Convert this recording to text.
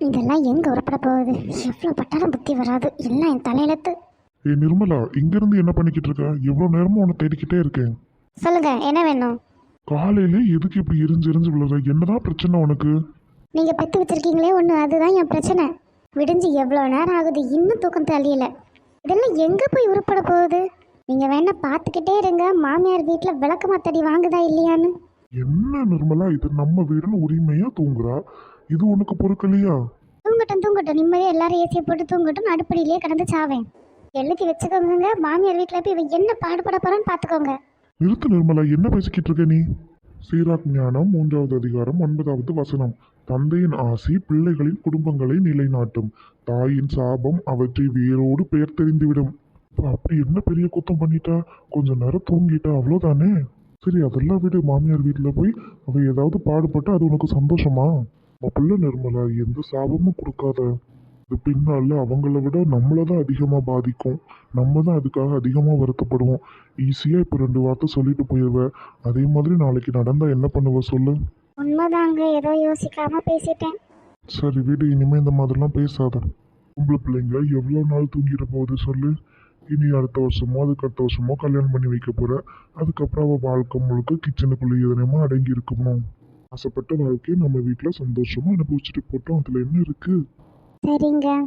இதெல்லாம் எங்க உருப்பட போகுது? எவ்வளோ பட்டாலும் புத்தி வராது. எல்லாம் என் தலையெழுத்து. ஏ நிர்மலா இங்கிருந்து என்ன பண்ணிக்கிட்டு இருக்க? எவ்வளோ நேரமா உன்னை தேடிக்கிட்டே இருக்கேன். சொல்லுங்க என்ன வேணும்? காலையில எதுக்கு இப்படி எரிஞ்சு எரிஞ்சு விழுற? என்னதான் பிரச்சனை உனக்கு? நீங்க பெத்து வச்சிருக்கீங்களே ஒன்று அதுதான் என் பிரச்சனை. விடிஞ்சு எவ்வளோ நேரம் ஆகுது? இன்னும் தூக்கம் தெரியல இதெல்லாம் எங்க போய் உருப்பட போகுது? நீங்க வேணா பார்த்துக்கிட்டே இருங்க. மாமியார் வீட்டில் விளக்கு மாத்தடி வாங்குதா இல்லையான்னு. என்ன நிர்மலா இது நம்ம வீடுன்னு உரிமையா தூங்குறா? இது உனக்கு பொறுக்கலையா? தூங்கட்டும் தூங்கட்டும். நிம்மதியாக எல்லாரும் ஏசியை போட்டு தூங்கட்டும். அடுப்படியிலே கடந்து சாவேன். எழுதி வச்சுக்கோங்க மாமியார் வீட்டில் போய் இவன் என்ன பாடுபட போறான்னு பார்த்துக்கோங்க நிறுத்து நிர்மலா என்ன பேசிக்கிட்டு இருக்க நீ? சீராக் ஞானம் மூன்றாவது அதிகாரம் ஒன்பதாவது வசனம். தந்தையின் ஆசி பிள்ளைகளின் குடும்பங்களை நிலைநாட்டும். தாயின் சாபம் அவற்றை வேரோடு பெயர் தெரிந்துவிடும். அப்ப அப்படி என்ன பெரிய குத்தம் பண்ணிட்டா? கொஞ்ச நேரம் தூங்கிட்டா அவ்வளோதானே சரி அதெல்லாம் விடு. மாமியார் வீட்டில் போய் அவ ஏதாவது பாடுபட்டா அது உனக்கு சந்தோஷமா? உன் பிள்ளை நிர்மலா எந்த சாபமும் கொடுக்காத. இது பின்னால அவங்கள விட நம்மளை தான் அதிகமாக பாதிக்கும். நம்ம தான் அதுக்காக அதிகமாக வருத்தப்படுவோம். ஈஸியாக இப்போ ரெண்டு வார்த்தை சொல்லிட்டு போயிடுவ அதே மாதிரி நாளைக்கு நடந்தால் என்ன பண்ணுவ சொல்லு? உண்மைதாங்க. ஏதோ யோசிக்காம பேசிட்டேன். சரி வீடு இனிமேல் இந்த மாதிரிலாம் பேசாத. பொம்பளை பிள்ளைங்க எவ்வளோ நாள் தூங்கிட போகுது சொல்லு? இனி அடுத்த வருஷமோ அதுக்கு அடுத்த வருஷமோ கல்யாணம் பண்ணி வைக்க போற. அதுக்கப்புறம் அவள் வாழ்க்கை முழுக்க கிச்சனுக்குள்ளே எதனையுமா அடங்கி இருக்கணும் ஆசைப்பட்ட வாழ்க்கையை நம்ம வீட்டில் சந்தோஷமா அனுபவிச்சுட்டு போட்டோம். அதுல என்ன இருக்கு? சரிங்க.